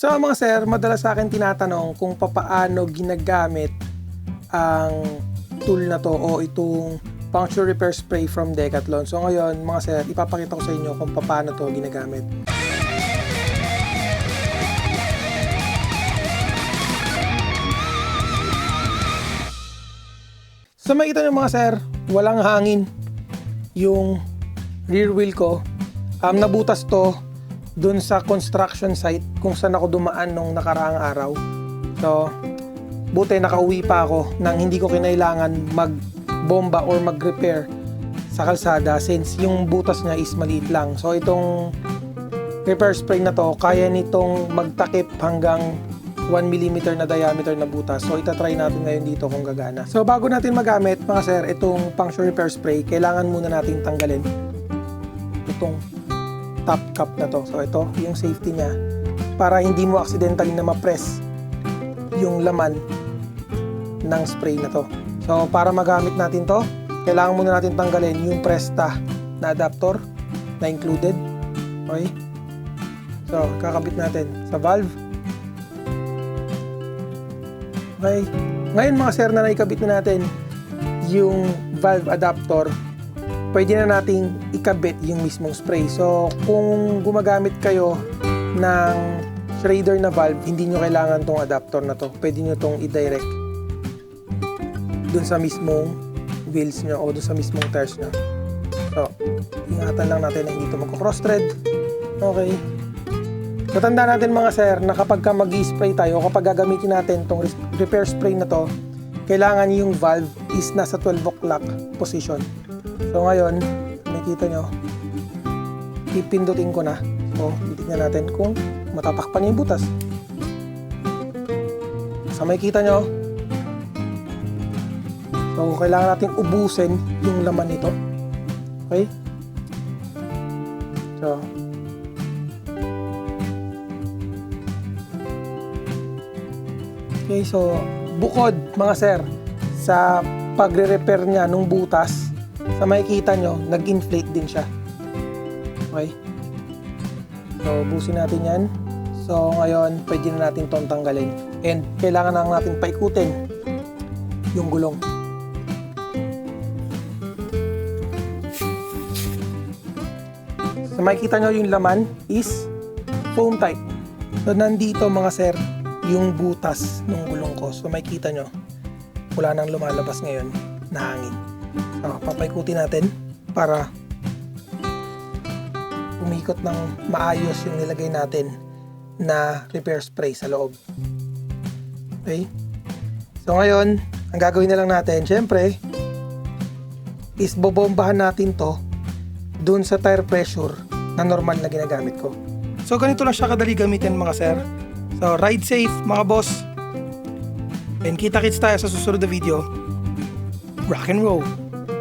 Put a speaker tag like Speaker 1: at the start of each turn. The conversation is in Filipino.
Speaker 1: So mga sir, madalas sa akin tinatanong kung papaano ginagamit ang tool na to o itong puncture repair spray from Decathlon. So ngayon mga sir, ipapakita ko sa inyo kung papaano to ginagamit. So makita nyo mga sir, walang hangin yung rear wheel ko. Um, nabutas to dun sa construction site kung saan ako dumaan nung nakaraang araw. So, buti nakauwi pa ako nang hindi ko kinailangan magbomba or mag-repair sa kalsada since yung butas niya is maliit lang. So, itong repair spray na to, kaya nitong magtakip hanggang 1 mm na diameter na butas. So, itatry natin ngayon dito kung gagana. So, bago natin magamit, mga sir, itong puncture repair spray, kailangan muna natin tanggalin itong top cap na to. So, ito, yung safety niya para hindi mo accidentally na ma-press yung laman ng spray na to. So, para magamit natin to, kailangan muna natin tanggalin yung Presta na adapter na included. Okay? So, kakabit natin sa valve. Okay. Ngayon mga sir na naikabit na natin yung valve adapter, pwede na nating ikabit yung mismong spray. So, kung gumagamit kayo ng Schrader na valve, hindi nyo kailangan tong adapter na to. Pwede nyo tong i-direct dun sa mismong wheels nyo o dun sa mismong tires nyo. So, ingatan lang natin na hindi ito magko-cross thread. Okay. Tatanda natin mga sir na kapag ka mag-spray tayo o kapag gagamitin natin tong repair spray na to, kailangan yung valve is nasa 12 o'clock position. So ngayon, nakikita nyo, pipindutin ko na. So, titignan natin kung matatakpan yung butas. Sa makikita nyo, so kailangan natin ubusin yung laman nito. Okay? So, Okay, so bukod mga sir sa pagre-repair niya nung butas, sa makikita nyo, nag-inflate din siya. Okay? So, busin natin yan. So, ngayon, pwede na natin itong tanggalin. And, kailangan na natin paikutin yung gulong. So, makikita nyo yung laman is foam type. So, nandito mga sir, yung butas ng gulong ko. So, makikita nyo, wala nang lumalabas ngayon na hangin. So, papaikutin natin para umikot ng maayos yung nilagay natin na repair spray sa loob. Okay? So, ngayon, ang gagawin na lang natin, syempre, is bobombahan natin to dun sa tire pressure na normal na ginagamit ko. So, ganito lang siya kadali gamitin mga sir. So, ride safe mga boss. And kita-kits tayo sa susunod na video. Rock and roll!